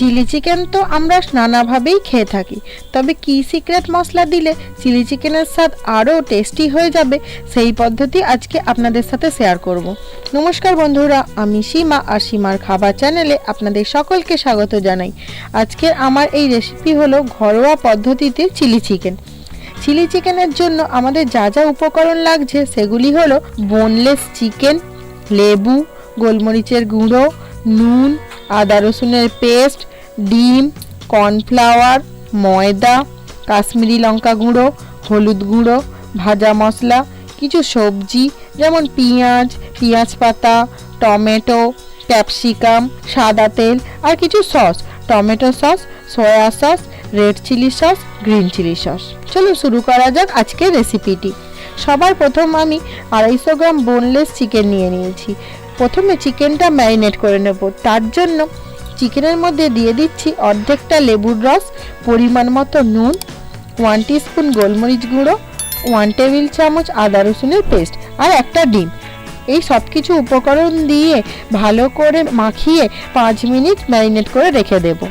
Chilli chicken তো আমরা নানাভাবেই খেয়ে থাকি। তবে কি সিক্রেট মশলা দিলে চিলি চিকেনের স্বাদ আরও টেস্টি হয়ে যাবে, সেই পদ্ধতি আজকে আপনাদের সাথে শেয়ার করব। নমস্কার বন্ধুরা, আমি সীমা আর সীমার খাবার চ্যানেলে আপনাদের সকলকে স্বাগত জানাই। আজকের আমার এই রেসিপি হলো ঘরোয়া পদ্ধতিতে চিলি চিকেন। চিলি চিকেনের জন্য আমাদের যা যা উপকরণ লাগছে সেগুলি হলো বোনলেস চিকেন, লেবু, গোলমরিচের গুঁড়ো, নুন, আদা রসুনের পেস্ট ডিম, কর্নফ্লাওয়ার, ময়দা, কাশ্মীরি লঙ্কা গুঁড়ো, হলুদ গুঁড়ো, ভাজা মশলা, কিছু সবজি যেমন পেঁয়াজ পেঁয়াজ পাতা, টমেটো, ক্যাপসিকাম, সাদা তেল আর কিছু sauce. Tomato sauce, soya sauce, red chilli sauce, green chilli sauce. চলো শুরু করা যাক আজকের রেসিপিটি। সবার প্রথম আমি আড়াইশো গ্রাম বোনলেস চিকেন নিয়ে নিয়েছি। প্রথমে চিকেনটা ম্যারিনেট করে নেব। তার জন্য চিকেনের মধ্যে দিয়ে দিচ্ছি অর্ধেকটা লেবুর রস, পরিমাণ মতো নুন ওয়ান স্পুন গোলমরিচ গুঁড়ো ওয়ান টেবিল চামচ আদা রসুনের পেস্ট আর একটা ডিম। এই সব কিছু উপকরণ দিয়ে ভালো করে মাখিয়ে পাঁচ মিনিট ম্যারিনেট করে রেখে দেবো।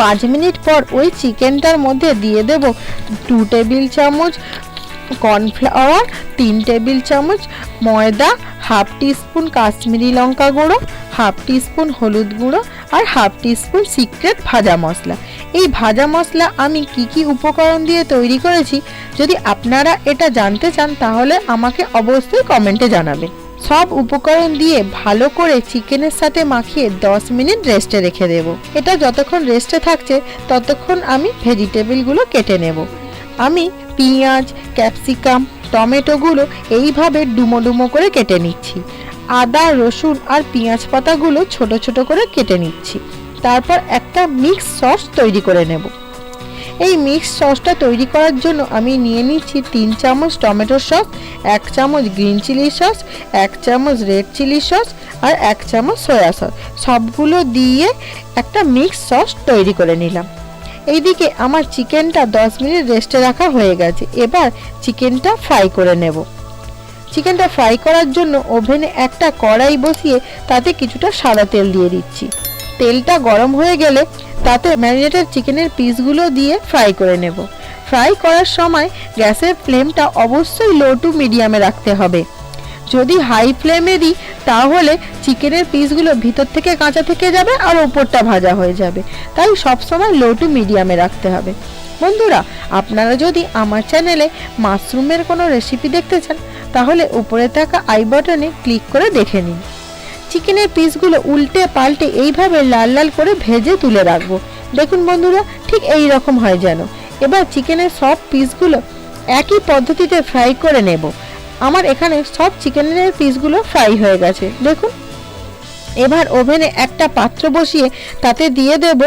পাঁচ মিনিট পর ওই চিকেনটার মধ্যে দিয়ে দেব টু টেবিল চামচ কর্নফ্লাওয়ার তিন টেবিল চামচ ময়দা হাফ টিস্পুন কাশ্মীরি লঙ্কা গুঁড়ো হাফ টিস্পুন হলুদ গুঁড়ো আর হাফ টিস্পুন সিক্রেট ভাজা মশলা। এই ভাজা মশলা আমি কি কি উপকরণ দিয়ে তৈরি করেছি যদি আপনারা এটা জানতে চান, তাহলে আমাকে অবশ্যই কমেন্টে জানাবেন। সব উপকরণ দিয়ে ভালো করে চিকেনের সাথে মাখিয়ে 10 মিনিট রেস্টে রেখে দেব। এটা যতক্ষণ রেস্টে থাকছে, ততক্ষণ আমি ভেজিটেবলগুলো কেটে নেব। আমি পেঁয়াজ ক্যাপসিকাম টমেটোগুলো এইভাবে ডুমো ডুমো করে কেটে নিচ্ছি। আদা, রসুন আর পেঁয়াজ পাতাগুলো ছোট ছোট করে কেটে নিচ্ছি। তারপর একটা মিক্স সস তৈরি করে নেব। এই মিক্স সসটা তৈরি করার জন্য আমি নিয়ে নিচ্ছি তিন চামচ টমেটো সস, এক চামচ গ্রিন চিলি সস এক চামচ রেড চিলি সস আর এক চামচ সয়া সস সবগুলো দিয়ে একটা মিক্স সস তৈরি করে নিলাম। এইদিকে আমার চিকেনটা দশ মিনিট রেস্টে রাখা হয়ে গেছে। এবার চিকেনটা ফ্রাই করে নেব। চিকেনটা ফ্রাই করার জন্য ওভেনে একটা কড়াই বসিয়ে তাতে কিছুটা সাদা তেল দিয়ে দিচ্ছি। তেলটা গরম হয়ে গেলে তাতে ম্যারিনেটেড চিকেনের পিসগুলো দিয়ে ফ্রাই করে নেব। ফ্রাই করার সময় গ্যাসের ফ্লেমটা অবশ্যই লো টু মিডিয়ামে রাখতে হবে। যদি হাই ফ্লেমে দিই, তাহলে চিকেনের পিসগুলো ভিতর থেকে কাঁচা থেকে যাবে আর ওপরটা ভাজা হয়ে যাবে। তাই সবসময় লো টু মিডিয়ামে রাখতে হবে। বন্ধুরা, আপনারা যদি আমার চ্যানেলে মাশরুমের কোনো রেসিপি দেখতে চান তাহলে উপরে থাকা আই বাটনে ক্লিক করে দেখে নিন। চিকেনের পিসগুলো উল্টে পাল্টে এইভাবে লাল লাল করে ভেজে তুলে রাখব। দেখুন বন্ধুরা, ঠিক এই রকম হয় যেন। এবার চিকেনের সব পিসগুলো একই পদ্ধতিতে ফ্রাই করে নেব। আমার এখানে সব চিকেনের পিসগুলো ফ্রাই হয়ে গেছে। দেখুন। এবার ওভেনে একটা পাত্র বসিয়ে তাতে দিয়ে দেব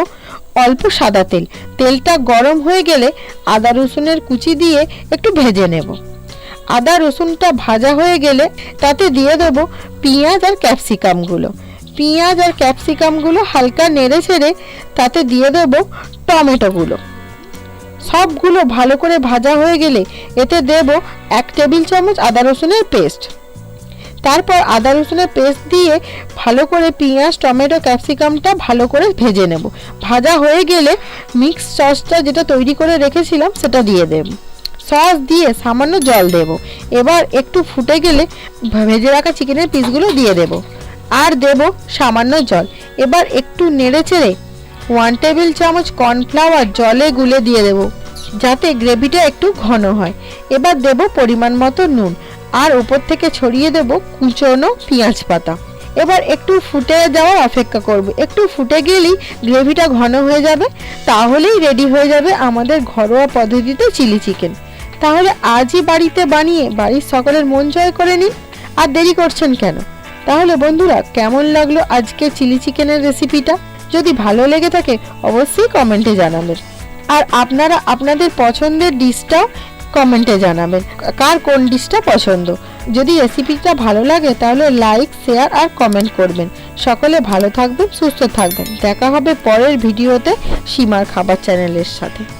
অল্প সাদা তেল। তেলটা গরম হয়ে গেলে আদা রসুনের কুচি দিয়ে একটু ভেজে নেব। আদা রসুনটা ভাজা হয়ে গেলে তাতে দিয়ে দেব পেঁয়াজ আর ক্যাপসিকামগুলো। পেঁয়াজ আর ক্যাপসিকামগুলো হালকা নেড়ে ছেড়ে তাতে দিয়ে দেব টমেটোগুলো। সবগুলো ভালো করে ভাজা হয়ে গেলে এতে দেব এক টেবিল চামচ আদা রসুনের পেস্ট। তারপর আদা রসুনের পেস্ট দিয়ে ভালো করে পেঁয়াজ, টমেটো, ক্যাপসিকামটা ভালো করে ভেজে নেব। ভাজা হয়ে গেলে মিক্স সসটা যেটা তৈরি করে রেখেছিলাম সেটা দিয়ে দেব। সস দিয়ে সামান্য জল দেব। এবার একটু ফুটে গেলে ভেজে রাখা চিকেনের পিসগুলো দিয়ে দেব। আর দেব সামান্য জল। এবার একটু নেড়ে চেড়ে ওয়ান টেবিল চামচ কর্নফ্লাওয়ার জলে গুলে দিয়ে দেব, যাতে গ্রেভিটা একটু ঘন হয়। এবার দেব পরিমাণ মতো নুন। আর উপর থেকে ছড়িয়ে দেব কুচনো পেঁয়াজ পাতা। এবার একটু ফুটে যাওয়ার অপেক্ষা করব। একটু ফুটে গেলেই গ্রেভিটা ঘন হয়ে যাবে, তাহলেই রেডি হয়ে যাবে আমাদের ঘরোয়া পদ্ধতিতে চিলি চিকেন তাহলে আজই বাড়িতে বানিয়ে বাড়ির সকলের মন জয় করে নিন। আর দেরি করছেন কেন? তাহলে বন্ধুরা, কেমন লাগল আজকে চিলি চিকেনের রেসিপিটা যদি ভালো লেগে থাকে, অবশ্যই কমেন্টে জানাবেন। আর আপনারা আপনাদের পছন্দের ডিশটাও কমেন্টে জানাবেন, কার কোন ডিশটা পছন্দ? যদি রেসিপিটা ভালো লাগে, তাহলে লাইক শেয়ার আর কমেন্ট করবেন। সকলে ভালো থাকবেন, সুস্থ থাকবেন। দেখা হবে পরের ভিডিওতে সীমার খাবার চ্যানেলের সাথে।